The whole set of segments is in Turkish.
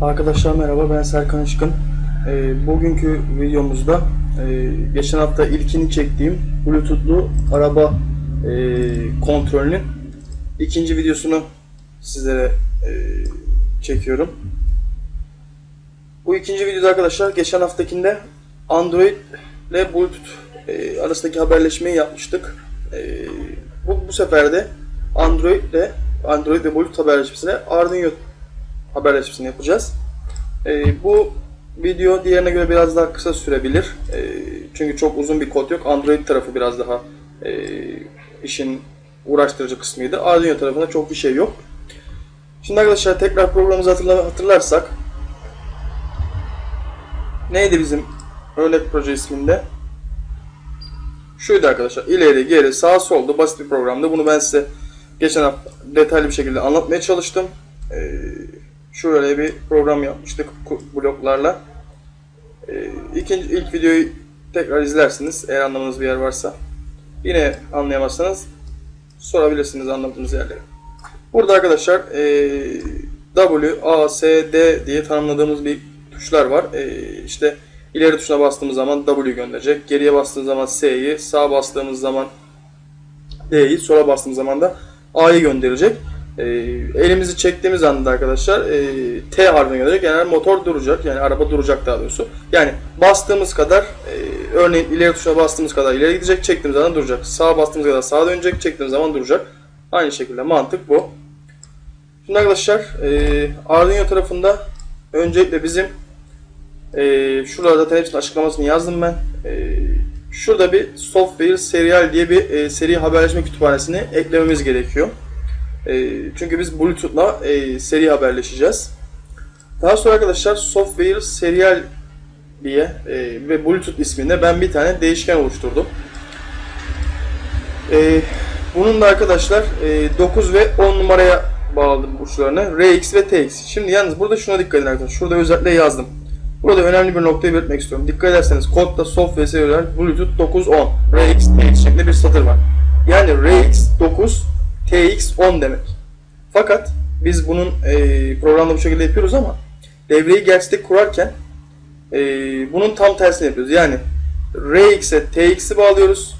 Arkadaşlar merhaba ben Serkan Işkın. Ee, bugünkü videomuzda e, geçen hafta ilkini çektiğim Bluetooth'lu araba e, kontrolünün ikinci videosunu sizlere e, çekiyorum. Bu ikinci videoda arkadaşlar geçen haftakinde Android ile Bluetooth e, arasındaki haberleşmeyi yapmıştık. E, bu, bu sefer de Android ile Android ve Bluetooth haberleşmesine Arduino haberleşmesini yapacağız. Ee, bu video diğerine göre biraz daha kısa sürebilir. Ee, çünkü çok uzun bir kod yok. Android tarafı biraz daha e, işin uğraştırıcı kısmıydı. Arduino tarafında çok bir şey yok. Şimdi arkadaşlar tekrar programımızı hatırla hatırlarsak neydi bizim örnek proje isminde? Şuydu arkadaşlar. İleri, geri, sağ, soldu. Basit bir programdı. Bunu ben size geçen hafta detaylı bir şekilde anlatmaya çalıştım. Ee, şöyle bir program yapmıştık bloklarla. Ee, ikinci ilk videoyu tekrar izlersiniz eğer anlamadığınız bir yer varsa. Yine anlayamazsanız sorabilirsiniz anlamadığınız yerleri. Burada arkadaşlar ee, W, A, S, D diye tanımladığımız bir tuşlar var. Ee, işte ileri tuşuna bastığımız zaman W gönderecek. Geriye bastığımız zaman S'yi, sağa bastığımız zaman D'yi, sola bastığımız zaman da A'yı gönderecek. Ee, elimizi çektiğimiz anda arkadaşlar e, T harfine gelecek. Yani motor duracak. Yani araba duracak daha doğrusu. Yani bastığımız kadar e, örneğin ileri tuşuna bastığımız kadar ileri gidecek. Çektiğimiz zaman duracak. Sağa bastığımız kadar sağa dönecek. Çektiğimiz zaman duracak. Aynı şekilde mantık bu. Şimdi arkadaşlar e, Arduino tarafında öncelikle bizim e, şurada zaten hepsinin açıklamasını yazdım ben. E, şurada bir software serial diye bir e, seri haberleşme kütüphanesini eklememiz gerekiyor. E, çünkü biz Bluetooth'la e, seri haberleşeceğiz. Daha sonra arkadaşlar software serial diye e, ve Bluetooth isminde ben bir tane değişken oluşturdum. E, bunun da arkadaşlar e, 9 ve 10 numaraya bağladım uçlarını. RX ve TX. Şimdi yalnız burada şuna dikkat edin arkadaşlar. Şurada özellikle yazdım. Burada önemli bir noktayı belirtmek istiyorum. Dikkat ederseniz kodda software serial Bluetooth 910 RX TX şeklinde bir satır var. Yani RX 9 TX 10 demek. Fakat biz bunun e, programda bu şekilde yapıyoruz ama devreyi gerçekte kurarken e, bunun tam tersini yapıyoruz. Yani RX'e TX'i bağlıyoruz.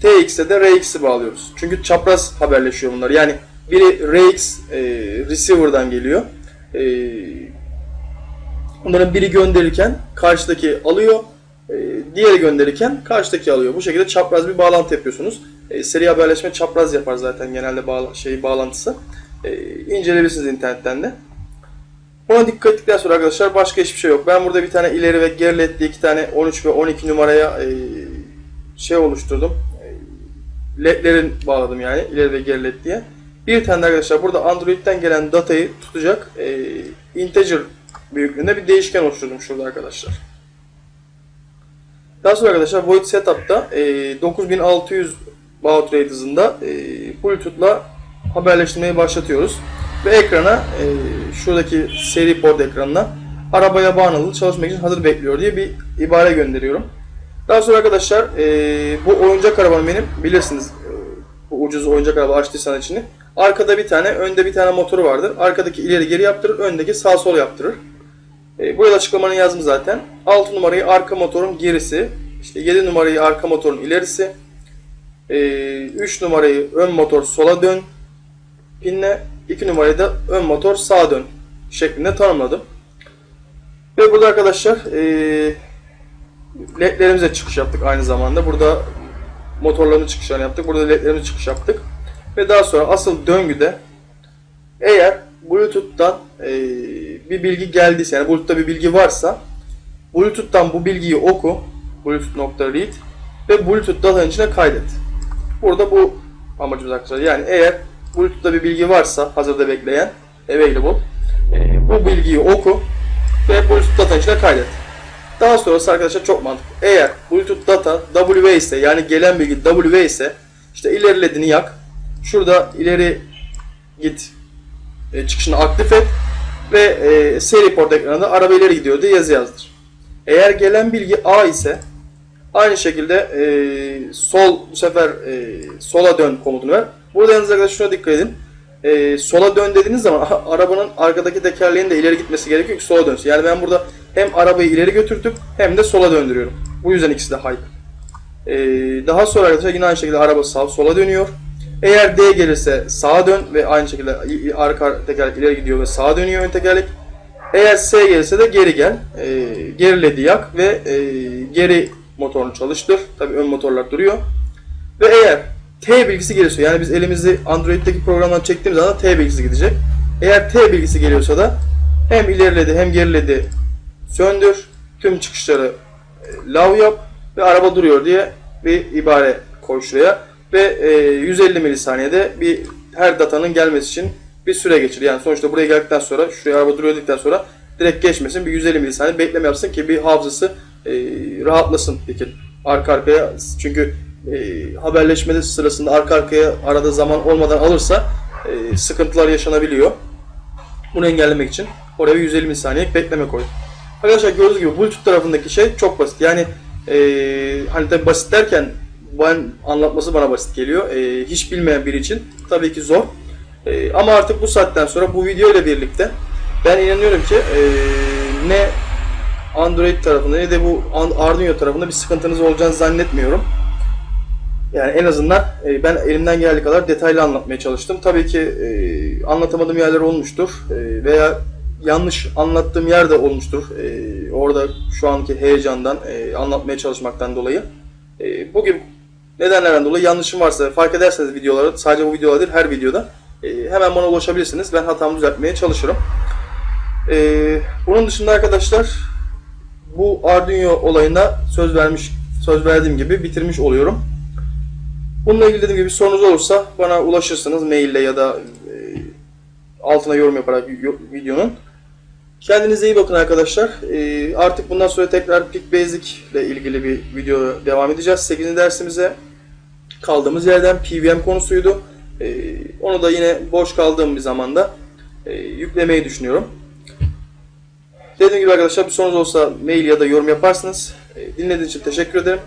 TX'e de RX'i bağlıyoruz. Çünkü çapraz haberleşiyor bunlar. Yani biri RX e, receiver'dan geliyor. E, bunların biri gönderirken karşıdaki alıyor. E, diğeri gönderirken karşıdaki alıyor. Bu şekilde çapraz bir bağlantı yapıyorsunuz. E, seri haberleşme çapraz yapar zaten genelde bağla, şey bağlantısı. E, inceleyebilirsiniz internetten de. Buna dikkat ettikten sonra arkadaşlar başka hiçbir şey yok. Ben burada bir tane ileri ve geri diye iki tane 13 ve 12 numaraya e, şey oluşturdum. E, ledlerin bağladım yani ileri ve geri led diye. Bir tane arkadaşlar burada Android'den gelen datayı tutacak e, integer büyüklüğünde bir değişken oluşturdum şurada arkadaşlar. Daha sonra arkadaşlar Void Setup'ta e, 9600 baud rate hızında e, Bluetooth'la haberleştirmeyi başlatıyoruz. Ve ekrana e, şuradaki seri port ekranına arabaya bağlanılı çalışmak için hazır bekliyor diye bir ibare gönderiyorum. Daha sonra arkadaşlar e, bu oyuncak arabanın benim bilirsiniz e, bu ucuz oyuncak araba açtıysan içini. Arkada bir tane, önde bir tane motoru vardır. Arkadaki ileri geri yaptırır, öndeki sağ sol yaptırır. E, buraya da açıklamanı yazdım zaten. 6 numarayı arka motorun gerisi, işte 7 numarayı arka motorun ilerisi, e, 3 numarayı ön motor sola dön pinle, 2 numarayı da ön motor sağa dön şeklinde tanımladım. Ve burada arkadaşlar e, ledlerimize çıkış yaptık aynı zamanda. Burada motorların çıkışlarını yaptık. Burada ledlerimize çıkış yaptık. Ve daha sonra asıl döngüde eğer Bluetooth'tan e, bir bilgi geldiyse yani Bluetooth'ta bir bilgi varsa Bluetooth'tan bu bilgiyi oku Bluetooth.read ve Bluetooth datanın içine kaydet. Burada bu amacımız arkadaşlar. Yani eğer Bluetooth'ta bir bilgi varsa hazırda bekleyen available e, bu bilgiyi oku ve Bluetooth datanın içine kaydet. Daha sonrası arkadaşlar çok mantıklı. Eğer Bluetooth data W ise yani gelen bilgi W ise işte ileri yak. Şurada ileri git e, çıkışını aktif et ve e, seri port ekranında araba ileri gidiyor diye yazı yazdır. Eğer gelen bilgi A ise aynı şekilde e, sol bu sefer e, sola dön komutunu ver. Burada yalnız arkadaşlar şuna dikkat edin. e, sola dön dediğiniz zaman arabanın arkadaki tekerleğin de ileri gitmesi gerekiyor ki sola dönsün. Yani ben burada hem arabayı ileri götürtüp hem de sola döndürüyorum. Bu yüzden ikisi de high. E, daha sonra arkadaşlar yine aynı şekilde araba sağ sola dönüyor. Eğer D gelirse sağa dön ve aynı şekilde arka tekerlek ileri gidiyor ve sağa dönüyor ön tekerlek. Eğer S gelirse de geri gel. E, geri ledi yak ve e, geri motorunu çalıştır. Tabii ön motorlar duruyor. Ve eğer T bilgisi geliyorsa yani biz elimizi Android'deki programdan çektiğimiz anda T bilgisi gidecek. Eğer T bilgisi geliyorsa da hem ileriledi hem geriledi söndür. Tüm çıkışları e, lav yap ve araba duruyor diye bir ibare koy şuraya. Ve e, 150 milisaniyede bir her datanın gelmesi için bir süre geçir. Yani sonuçta buraya geldikten sonra şuraya araba duruyor dedikten sonra direkt geçmesin. Bir 150 milisaniye bekleme yapsın ki bir hafızası e, rahatlasın Dikin. Arka arkaya çünkü e, haberleşmede sırasında arka arkaya arada zaman olmadan alırsa e, sıkıntılar yaşanabiliyor. Bunu engellemek için oraya bir 150 milisaniyelik bekleme koy. Arkadaşlar gördüğünüz gibi Bluetooth tarafındaki şey çok basit. Yani e, hani tabi basit derken ben anlatması bana basit geliyor. E, hiç bilmeyen biri için tabii ki zor. E, ama artık bu saatten sonra bu video ile birlikte ben inanıyorum ki e, ne Android tarafında ne de bu Arduino tarafında bir sıkıntınız olacağını zannetmiyorum. Yani en azından e, ben elimden geldiği kadar detaylı anlatmaya çalıştım. Tabii ki anlatamadığım yerler olmuştur veya yanlış anlattığım yer de olmuştur. Orada şu anki heyecandan anlatmaya çalışmaktan dolayı. Bugün nedenlerden dolayı yanlışım varsa fark ederseniz videoları sadece bu videoda değil her videoda e, hemen bana ulaşabilirsiniz. Ben hatamı düzeltmeye çalışırım. E, bunun dışında arkadaşlar bu Arduino olayına söz vermiş söz verdiğim gibi bitirmiş oluyorum. Bununla ilgili dediğim gibi sorunuz olursa bana ulaşırsınız maille ya da e, altına yorum yaparak videonun. Kendinize iyi bakın arkadaşlar. E, artık bundan sonra tekrar Peak Basic ile ilgili bir video devam edeceğiz. 8. dersimize kaldığımız yerden PVM konusuydu. E, onu da yine boş kaldığım bir zamanda e, yüklemeyi düşünüyorum. Dediğim gibi arkadaşlar bir sorunuz olsa mail ya da yorum yaparsınız. E, dinlediğiniz için teşekkür ederim.